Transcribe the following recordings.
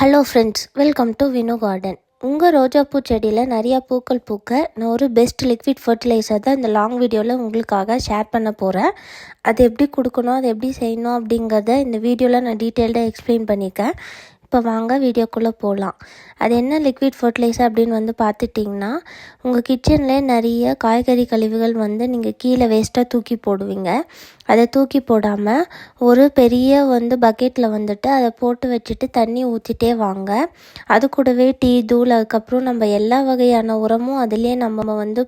Hello friends welcome to Vinu garden உங்கள் ரோஜாப்பூ செடியில் நிறையா பூக்கள் பூக்க நான் ஒரு பெஸ்ட் லிக்விட் ஃபர்டிலைசர் தான் இந்த லாங் வீடியோவில் உங்களுக்காக ஷேர் பண்ண போகிறேன் அது எப்படி கொடுக்கணும் அது எப்படி செய்யணும் அப்படிங்கிறத இந்த வீடியோவில் நான் டீட்டெயில்டாக எக்ஸ்பிளைன் பண்ணியிருக்கேன் இப்போ வாங்க வீடியோக்குள்ளே போகலாம். அது என்ன லிக்விட் ஃபர்டிலைசர் அப்படின்னு வந்து பார்த்துட்டிங்கன்னா உங்கள் கிச்சனில் நிறைய காய்கறி கழிவுகள் வந்து நீங்கள் கீழே வேஸ்ட்டாக தூக்கி போடுவீங்க. அதை தூக்கி போடாமல் ஒரு பெரிய வந்து பக்கெட்டில் வந்துட்டு அதை போட்டு வச்சுட்டு தண்ணி ஊற்றிட்டே வாங்க. அது கூடவே டீ தூள் அதுக்கப்புறம் நம்ம எல்லா வகையான உரமும் அதிலே நம்ம வந்து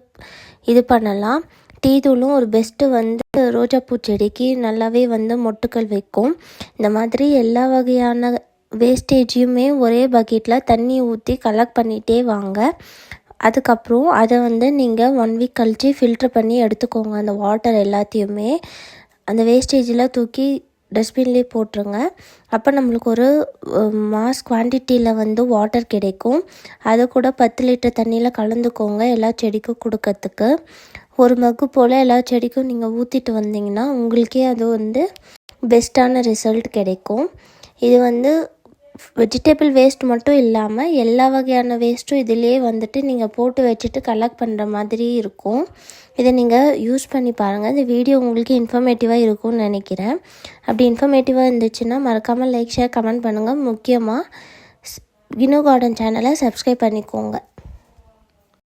இது பண்ணலாம். டீ தூளும் ஒரு பெஸ்ட்டு வந்து ரோஜாப்பூ செடிக்கு நல்லாவே வந்து மொட்டுக்கள் வைக்கும். இந்த மாதிரி எல்லா வகையான வேஸ்டேஜையுமே ஒரே பக்கெட்டில் தண்ணி ஊற்றி கலெக்ட் பண்ணிகிட்டே வாங்க. அதுக்கப்புறம் அதை வந்து நீங்கள் ஒன் வீக் கழித்து ஃபில்ட்ரு பண்ணி எடுத்துக்கோங்க. அந்த வாட்டர் எல்லாத்தையுமே. அந்த வேஸ்டேஜில் தூக்கி டஸ்ட்பின்லேயே போட்டுருங்க. அப்போ நம்மளுக்கு ஒரு மாஸ் குவான்டிட்டியில் வந்து வாட்டர் கிடைக்கும். அதை கூட பத்து லிட்டர் தண்ணியில் கலந்துக்கோங்க எல்லா செடிக்கும் கொடுக்கறதுக்கு. ஒரு மக்கு போல் எல்லா செடிக்கும் நீங்கள் ஊற்றிட்டு வந்தீங்கன்னா உங்களுக்கே அது வந்து பெஸ்ட்டான ரிசல்ட் கிடைக்கும். இது வந்து வெஜிடபிள் வேஸ்ட் மட்டும் இல்லாமல் எல்லா வகையான வேஸ்ட்டும் இதிலே வந்துட்டு நீங்கள் போட்டு வச்சுட்டு கலெக்ட் பண்ணுற மாதிரி இருக்கும். இதை நீங்கள் யூஸ் பண்ணி பாருங்கள் இந்த வீடியோ உங்களுக்கு இன்ஃபர்மேட்டிவாக இருக்கும்னு நினைக்கிறேன். அப்படி இன்ஃபர்மேட்டிவாக இருந்துச்சுன்னா மறக்காமல் லைக் ஷேர் கமெண்ட் பண்ணுங்கள் முக்கியமாக கினோ கார்டன் சேனலை சப்ஸ்கிரைப் பண்ணிக்கோங்க.